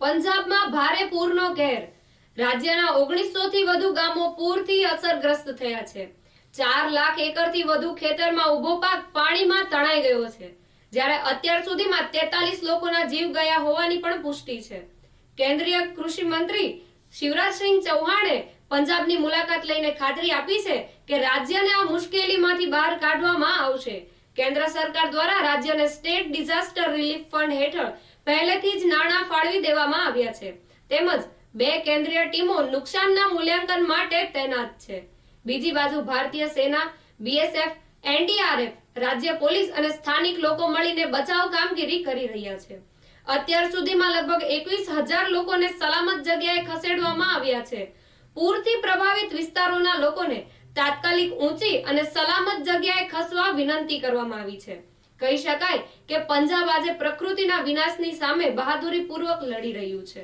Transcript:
પંજાબમાં ભારે પૂરનો કહેર રાજ્યના ઓગણીસો થી વધુ ગામો પૂરથી અસરગ્રસ્ત થયા છે. ચાર લાખ એકરથી વધુ ખેતરમાં ઊભો પાક પાણીમાં તણાઈ ગયો છે. જ્યારે અત્યાર સુધીમાં તેતાલીસ લોકોના જીવ ગયા હોવાની પણ પુષ્ટિ છે. કેન્દ્રીય કૃષિ મંત્રી શિવરાજસિંહ ચૌહાણે પંજાબની મુલાકાત લઈને ખાતરી આપી છે કે રાજ્યને આ મુશ્કેલીમાંથી બહાર કાઢવામાં આવશે. કેન્દ્ર સરકાર દ્વારા રાજ્યને સ્ટેટ ડિઝાસ્ટર રિલીફ ફંડ હેઠળ પહેલેથી જ નાણાં ફાળવી દેવામાં આવ્યા છે. તેમજ બે કેન્દ્રીય ટીમો નુકસાનના મૂલ્યાંકન માટે તૈનાત છે. બીજી બાજુ ભારતીય સેના, બીએસએફ, એનડીઆરએફ, રાજ્ય પોલીસ અને સ્થાનિક લોકો મળીને બચાવ કામગીરી કરી રહ્યા છે. અત્યાર સુધીમાં લગભગ એકવીસ હજાર લોકોને સલામત જગ્યાએ ખસેડવામાં આવ્યા છે. પૂરથી પ્રભાવિત વિસ્તારોના લોકોને તાત્કાલિક ઊંચી અને સલામત જગ્યાએ ખસવા વિનંતી કરવામાં આવી છે. કહી શકાય કે પંજાબ આજે પ્રકૃતિના વિનાશની સામે બહાદુરીપૂર્વક લડી રહ્યું છે.